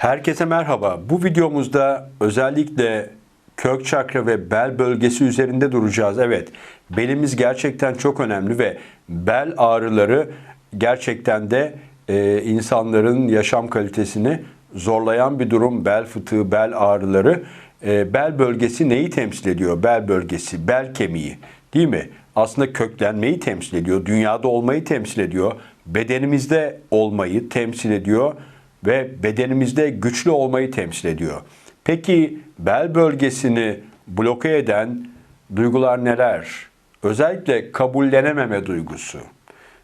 Herkese merhaba. Bu videomuzda özellikle kök çakra ve bel bölgesi üzerinde duracağız. Evet, belimiz gerçekten çok önemli ve bel ağrıları gerçekten de e, insanların yaşam kalitesini zorlayan bir durum. Bel fıtığı, bel ağrıları. E, bel bölgesi neyi temsil ediyor? Bel bölgesi, bel kemiği değil mi? Aslında köklenmeyi temsil ediyor, dünyada olmayı temsil ediyor, bedenimizde olmayı temsil ediyor ve bedenimizde güçlü olmayı temsil ediyor. Peki bel bölgesini bloke eden duygular neler? Özellikle kabullenememe duygusu.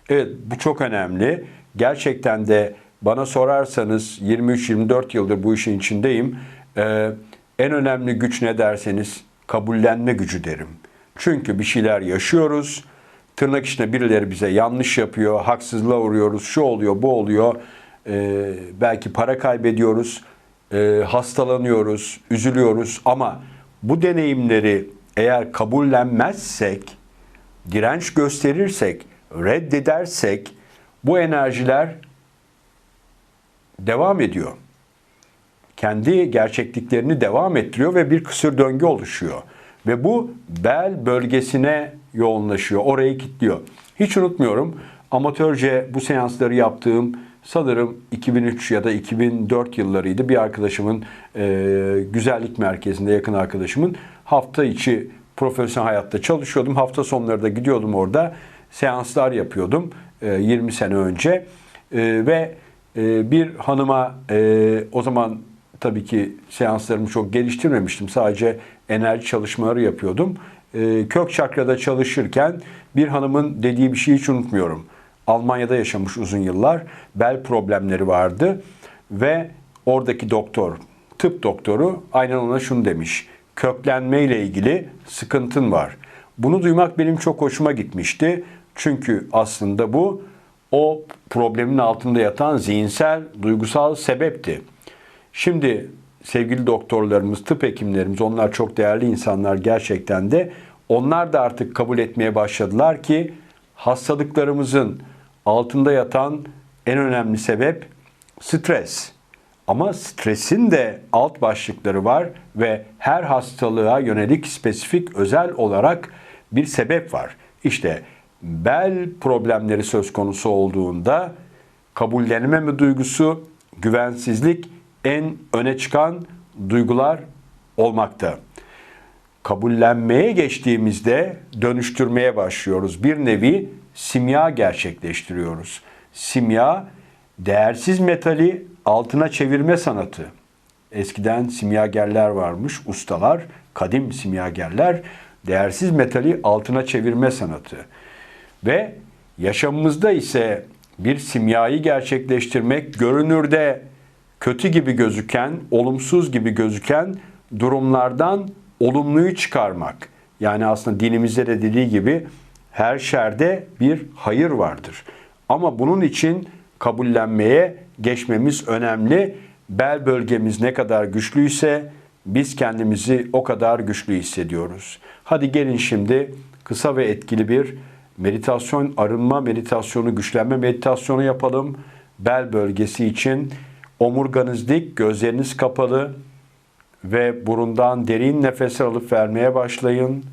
Evet bu çok önemli. Gerçekten de bana sorarsanız 23-24 yıldır bu işin içindeyim. Ee, en önemli güç ne derseniz kabullenme gücü derim. Çünkü bir şeyler yaşıyoruz. Tırnak içinde birileri bize yanlış yapıyor, haksızlığa uğruyoruz, şu oluyor, bu oluyor. Ee, belki para kaybediyoruz, e, hastalanıyoruz, üzülüyoruz ama bu deneyimleri eğer kabullenmezsek, direnç gösterirsek, reddedersek bu enerjiler devam ediyor. Kendi gerçekliklerini devam ettiriyor ve bir kısır döngü oluşuyor. Ve bu bel bölgesine yoğunlaşıyor, orayı kilitliyor. Hiç unutmuyorum amatörce bu seansları yaptığım sanırım 2003 ya da 2004 yıllarıydı. Bir arkadaşımın e, güzellik merkezinde yakın arkadaşımın hafta içi profesyonel hayatta çalışıyordum. Hafta sonları da gidiyordum orada seanslar yapıyordum e, 20 sene önce e, ve e, bir hanıma e, o zaman tabii ki seanslarımı çok geliştirmemiştim. Sadece enerji çalışmaları yapıyordum. E, kök çakrada çalışırken bir hanımın dediği bir şeyi hiç unutmuyorum. Almanya'da yaşamış uzun yıllar. Bel problemleri vardı ve oradaki doktor, tıp doktoru aynen ona şunu demiş. Köklenme ile ilgili sıkıntın var. Bunu duymak benim çok hoşuma gitmişti. Çünkü aslında bu o problemin altında yatan zihinsel, duygusal sebepti. Şimdi sevgili doktorlarımız, tıp hekimlerimiz onlar çok değerli insanlar gerçekten de onlar da artık kabul etmeye başladılar ki hastalıklarımızın altında yatan en önemli sebep stres. Ama stresin de alt başlıkları var ve her hastalığa yönelik spesifik özel olarak bir sebep var. İşte bel problemleri söz konusu olduğunda kabullenememe duygusu, güvensizlik en öne çıkan duygular olmakta. Kabullenmeye geçtiğimizde dönüştürmeye başlıyoruz. Bir nevi simya gerçekleştiriyoruz. Simya değersiz metali altına çevirme sanatı. Eskiden simyagerler varmış, ustalar, kadim simyagerler değersiz metali altına çevirme sanatı. Ve yaşamımızda ise bir simyayı gerçekleştirmek görünürde kötü gibi gözüken, olumsuz gibi gözüken durumlardan olumluyu çıkarmak. Yani aslında dinimizde de dediği gibi her şerde bir hayır vardır. Ama bunun için kabullenmeye geçmemiz önemli. Bel bölgemiz ne kadar güçlüyse biz kendimizi o kadar güçlü hissediyoruz. Hadi gelin şimdi kısa ve etkili bir meditasyon, arınma meditasyonu, güçlenme meditasyonu yapalım. Bel bölgesi için omurganız dik, gözleriniz kapalı ve burundan derin nefes alıp vermeye başlayın.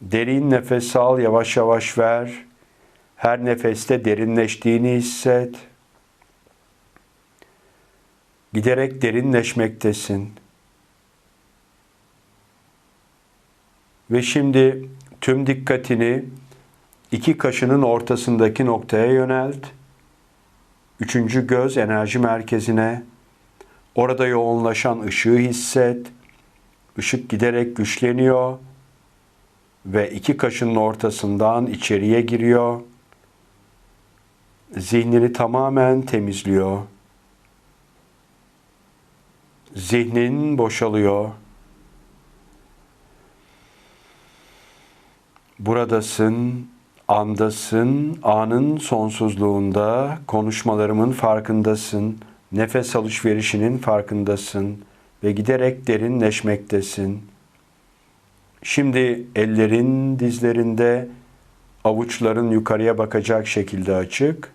Derin nefes al, yavaş yavaş ver. Her nefeste derinleştiğini hisset. Giderek derinleşmektesin. Ve şimdi tüm dikkatini iki kaşının ortasındaki noktaya yönelt. Üçüncü göz enerji merkezine. Orada yoğunlaşan ışığı hisset. Işık giderek güçleniyor ve iki kaşının ortasından içeriye giriyor. Zihnini tamamen temizliyor. Zihnin boşalıyor. Buradasın, andasın, anın sonsuzluğunda, konuşmalarımın farkındasın, nefes alışverişinin farkındasın ve giderek derinleşmektesin. Şimdi ellerin dizlerinde, avuçların yukarıya bakacak şekilde açık.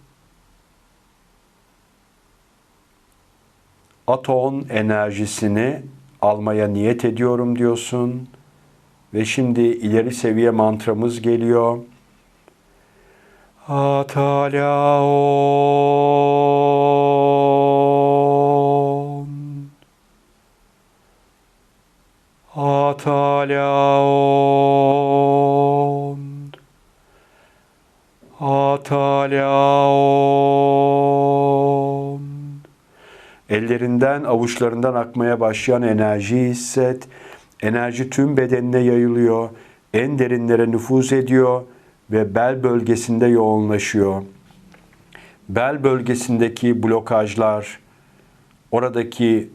aton enerjisini almaya niyet ediyorum diyorsun. Ve şimdi ileri seviye mantramız geliyor. Atalaon Atalaon Ellerinden, avuçlarından akmaya başlayan enerjiyi hisset. Enerji tüm bedenine yayılıyor. En derinlere nüfuz ediyor ve bel bölgesinde yoğunlaşıyor. Bel bölgesindeki blokajlar, oradaki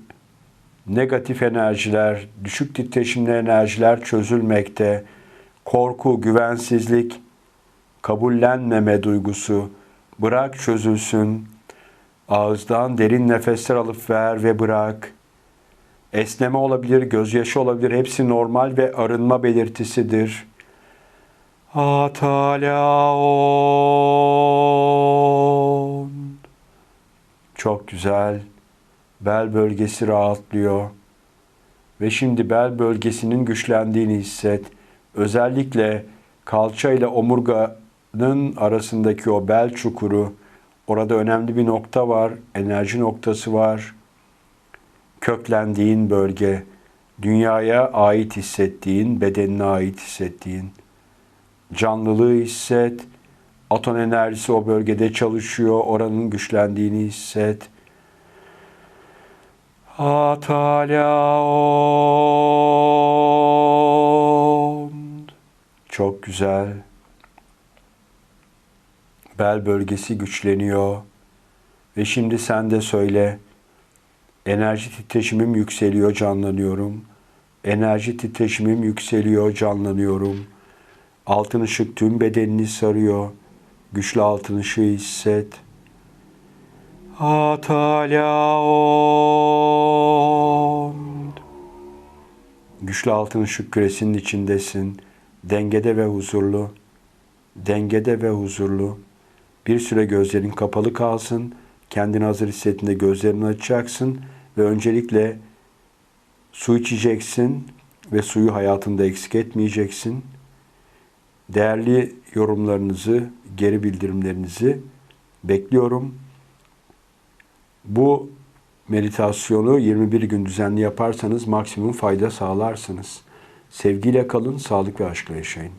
negatif enerjiler, düşük titreşimli enerjiler çözülmekte. Korku, güvensizlik, kabullenmeme duygusu bırak çözülsün. Ağızdan derin nefesler alıp ver ve bırak. Esneme olabilir, gözyaşı olabilir. Hepsi normal ve arınma belirtisidir. Atalaon. Çok güzel. Bel bölgesi rahatlıyor. Ve şimdi bel bölgesinin güçlendiğini hisset. Özellikle kalça ile omurganın arasındaki o bel çukuru, orada önemli bir nokta var, enerji noktası var. Köklendiğin bölge, dünyaya ait hissettiğin, bedenine ait hissettiğin canlılığı hisset. Aton enerjisi o bölgede çalışıyor. Oranın güçlendiğini hisset. Atalaon. Çok güzel. Bel bölgesi güçleniyor. Ve şimdi sen de söyle. Enerji titreşimim yükseliyor, canlanıyorum. Enerji titreşimim yükseliyor, canlanıyorum. Altın ışık tüm bedenini sarıyor. Güçlü altın ışığı hisset. Atalaon. Güçlü altın ışık küresinin içindesin. Dengede ve huzurlu. Dengede ve huzurlu. Bir süre gözlerin kapalı kalsın. Kendini hazır hissettiğinde gözlerini açacaksın ve öncelikle su içeceksin ve suyu hayatında eksik etmeyeceksin. Değerli yorumlarınızı, geri bildirimlerinizi bekliyorum. Bu meditasyonu 21 gün düzenli yaparsanız maksimum fayda sağlarsınız. Sevgiyle kalın, sağlık ve aşkla yaşayın.